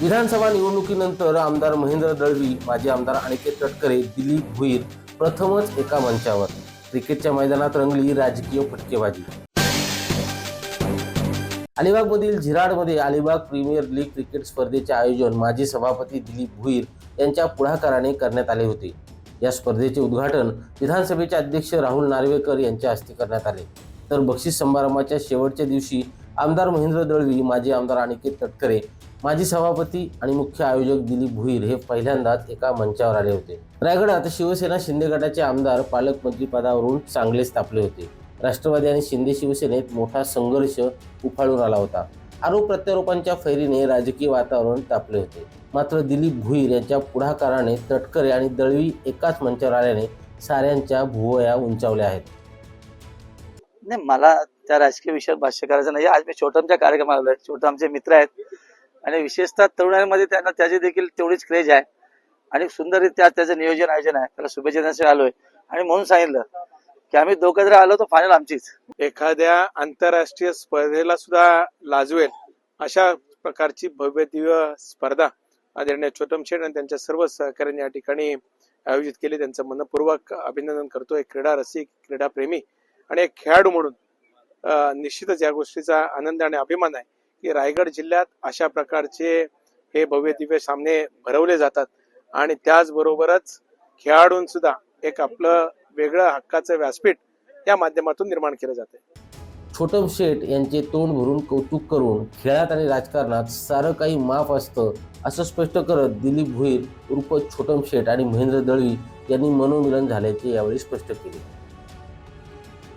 विधानसभा निवडणुकीनंतर आमदार महेंद्र दळवी माजी आमदार अनिकेत तटकरे दिलीप भुईर प्रथमच एका मंचावर. क्रिकेटच्या मैदानात रंगली राजकीय फटकेबाजी. अलिबागमधील झिराडमध्ये अलिबाग प्रीमियर लीग क्रिकेट स्पर्धेचे आयोजन माजी सभापती दिलीप भुईर यांच्या पुढाकाराने करण्यात आले होते. या स्पर्धेचे उद्घाटन विधानसभेचे अध्यक्ष राहुल नार्वेकर यांच्या हस्ते करण्यात आले. तर बक्षीस समारंभाच्या शेवटच्या दिवशी आमदार महेंद्र दळवी माजी आमदार अनिकेत तटकरे माजी सभापती आणि मुख्य आयोजक दिलीप भुईर हे पहिल्यांदाच एका मंचावर आले होते. रायगडात शिवसेना शिंदे गटाचे आमदार पालकमंत्री पदावरून चांगलेच तापले होते. राष्ट्रवादी आणि शिंदे शिवसेनेत मोठा संघर्ष उफाळून आला होता. आरोप प्रत्यारोपांच्या फैरीने राजकीय वातावरण तापले होते. मात्र दिलीप भुईर यांच्या पुढाकाराने तटकरे आणि दळवी एकाच मंचावर आल्याने साऱ्यांच्या भुवया उंचावल्या आहेत. नाही मला त्या राजकीय विषयावर भाष्य करायचं नाही. आज मी छोटमच्या कार्यक्रमाला आलोय. छोटम आमचे मित्र आहेत. आणि विशेषतः तरुणांमध्ये त्यांना त्याची देखील तेवढीच क्रेज आहे. आणि सुंदररित्या त्याचं नियोजन आयोजन आहे. त्याला शुभेच्छा देण्यासाठी आलोय. आणि म्हणून सांगितलं की आम्ही दोघं जर आलो तर फायनल आमचीच. एखाद्या आंतरराष्ट्रीय स्पर्धेला सुद्धा लाजवेल अशा प्रकारची भव्य दिव्य स्पर्धा आदरणीय छोटम शेठ आणि त्यांच्या सर्व सहकार्यांनी या ठिकाणी आयोजित केली. त्यांचं मनपूर्वक अभिनंदन करतो. एक क्रीडा रसिक क्रीडा प्रेमी आणि एक खेळाडू म्हणून निश्चितच या गोष्टीचा आनंद आणि अभिमान आहे की रायगड जिल्ह्यात अशा प्रकारचे हे भव्य दिव्य सामने भरवले जातात. आणि त्याचबरोबरच खेळाडूंसुद्धा एक आपलं वेगळं हक्काचं व्यासपीठ या माध्यमातून निर्माण केलं जाते छोटम शेठ यांचे तोंड भरून कौतुक करून खेळात आणि राजकारणात सारं काही माफ असतं असं स्पष्ट करत दिलीप भोईर उर्फ छोटम शेठ आणि महेंद्र दळवी यांनी मनोमिलन झाल्याचे यावेळी स्पष्ट केले.